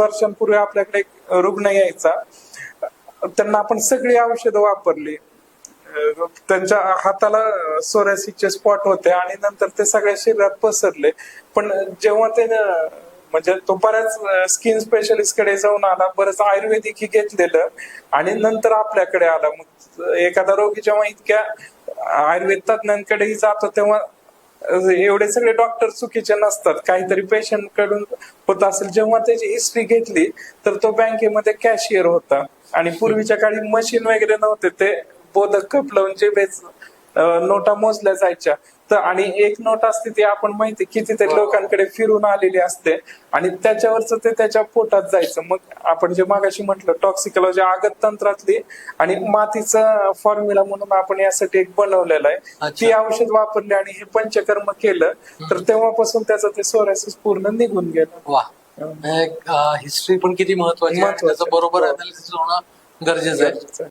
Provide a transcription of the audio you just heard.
वर्षांपूर्वी आपल्याकडे एक रुग्ण यायचा. त्यांना आपण सगळी औषधं वापरली. त्यांच्या हाताला सोरासिसचे स्पॉट होते आणि नंतर ते सगळ्या शरीरात पसरले. पण जेव्हा ते म्हणजे तो बऱ्याच स्किन स्पेशलिस्टकडे जाऊन आला बरंच आयुर्वेदिक ही घेतलेलं आणि नंतर आपल्याकडे आला. मग एखादा रोगी जेव्हा इतक्या आयुर्वेद तज्ञांकडेही जातो तेव्हा एवढे सगळे डॉक्टर चुकीचे नसतात. काहीतरी पेशंटकडून होत असेल. जेव्हा त्याची हिस्ट्री घेतली तर तो बँकेमध्ये कॅशियर होता. आणि पूर्वीच्या काळी मशीन वगैरे नव्हते. ते बोधक कप लावून जे बेच नोटा मोजल्या जायच्या. तर आणि एक नोट असते ती आपण माहिती कितीतरी लोकांकडे फिरून आलेली असते. आणि त्याच्यावरच ते त्याच्या पोटात जायचं. मग आपण जे मागाशी म्हटलं टॉक्सिकॉलॉजी आगत तंत्रातली आणि मातीचा फॉर्म्युला म्हणून आपण यासाठी एक बनवलेला आहे. ती औषध वापरली आणि हे पंचकर्म केलं तर तेव्हापासून त्याचं ते सोरायसिस पूर्ण निघून गेलं. हिस्ट्री पण किती महत्वाची त्याचं बरोबर. अनालिसिस होणं गरजेचं आहे.